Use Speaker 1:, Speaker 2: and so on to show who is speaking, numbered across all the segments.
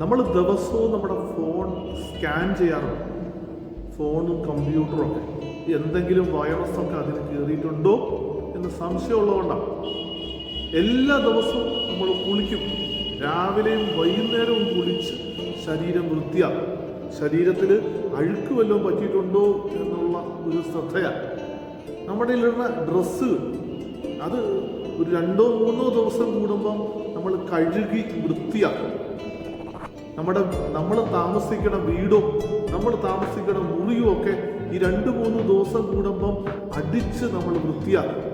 Speaker 1: നമ്മൾ ദിവസവും നമ്മുടെ ഫോൺ സ്കാൻ ചെയ്യാറുണ്ട്. ഫോണും കമ്പ്യൂട്ടറും ഒക്കെ. എന്തെങ്കിലും വൈറസ് ഒക്കെ അതിൽ കയറിയിട്ടുണ്ടോ എന്ന് സംശയമുള്ളതുകൊണ്ടാണ്. എല്ലാ ദിവസവും നമ്മൾ കുളിക്കും. രാവിലെയും വൈകുന്നേരവും കുളിച്ച് ശരീരം വൃത്തിയാക്കും. ശരീരത്തിൽ അഴുക്ക് വല്ലതും പറ്റിയിട്ടുണ്ടോ എന്നുള്ള ഒരു ശ്രദ്ധയാണ്. നമ്മുടെ ഇടുന്ന ഡ്രസ്സ് അത് ഒരു രണ്ടോ മൂന്നോ ദിവസം കൂടുമ്പം നമ്മൾ കഴുകി വൃത്തിയാക്കും. നമ്മുടെ നമ്മൾ താമസിക്കുന്ന വീടും നമ്മൾ താമസിക്കുന്ന മുറിയും ഒക്കെ ഈ രണ്ട് മൂന്ന് ദിവസം കൂടുമ്പം അടിച്ച് നമ്മൾ വൃത്തിയാക്കും.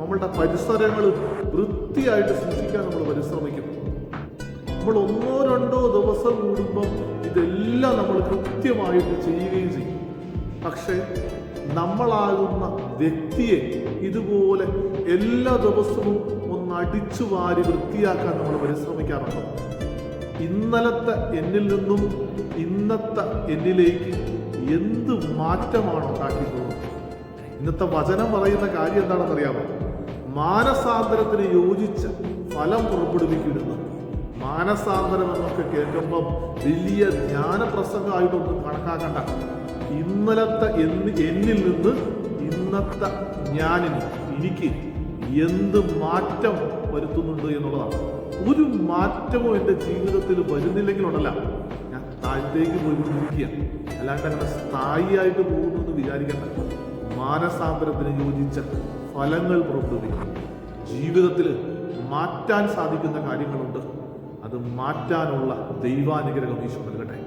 Speaker 1: നമ്മളുടെ പരിസരങ്ങൾ വൃത്തിയായിട്ട് സൂക്ഷിക്കാൻ നമ്മൾ പരിശ്രമിക്കും. നമ്മൾ ഒന്നോ രണ്ടോ ദിവസം കൂടുമ്പം ഇതെല്ലാം നമ്മൾ കൃത്യമായിട്ട് ചെയ്യുകയും ചെയ്യും. പക്ഷേ നമ്മളാകുന്ന വ്യക്തിയെ ഇതുപോലെ എല്ലാ ദിവസവും ഒന്ന് അടിച്ചു വാരി വൃത്തിയാക്കാൻ നമ്മൾ പരിശ്രമിക്കാറുണ്ടോ. ഇന്നലത്തെ എന്നിൽ നിന്നും ഇന്നത്തെ എന്നിലേക്ക് എന്ത് മാറ്റമാണ് ഉണ്ടാക്കിയിട്ടുള്ളത്? ഇന്നത്തെ വചനം പറയുന്ന കാര്യം എന്താണെന്ന് അറിയാമോ മാനസാന്തരത്തിന് യോജിച്ച ഫലം പുറപ്പെടുവിക്കരുത് മാനസാന്തരം എന്നൊക്കെ കേൾക്കുമ്പം വലിയ ധ്യാന പ്രസംഗമായിട്ടൊന്നും കണക്കാക്കണ്ട. ഇന്നലത്തെ എന്ന് എന്നിൽ നിന്ന് ഇന്നത്തെ ഞാനിന് എനിക്ക് എന്ത് മാറ്റം വരുത്തുന്നുണ്ട് എന്നുള്ളതാണ്. ഒരു മാറ്റമോ എന്റെ ജീവിതത്തിൽ വരുന്നില്ലെങ്കിലുണ്ടല്ല. ഞാൻ താഴത്തേക്ക് നിൽക്കുക അല്ലാണ്ട് അങ്ങനെ സ്ഥായിയായിട്ട് പോകുന്നു എന്ന് വിചാരിക്കണ്ട. മാനസാന്തരത്തിന് യോജിച്ച ഫലങ്ങൾ പുറപ്പെടുവിക്കും ജീവിതത്തിൽ മാറ്റാൻ സാധിക്കുന്ന കാര്യങ്ങളുണ്ട്. അത് മാറ്റാനുള്ള ദൈവാനുഗ്രഹം ഈശോ നൽകട്ടെ.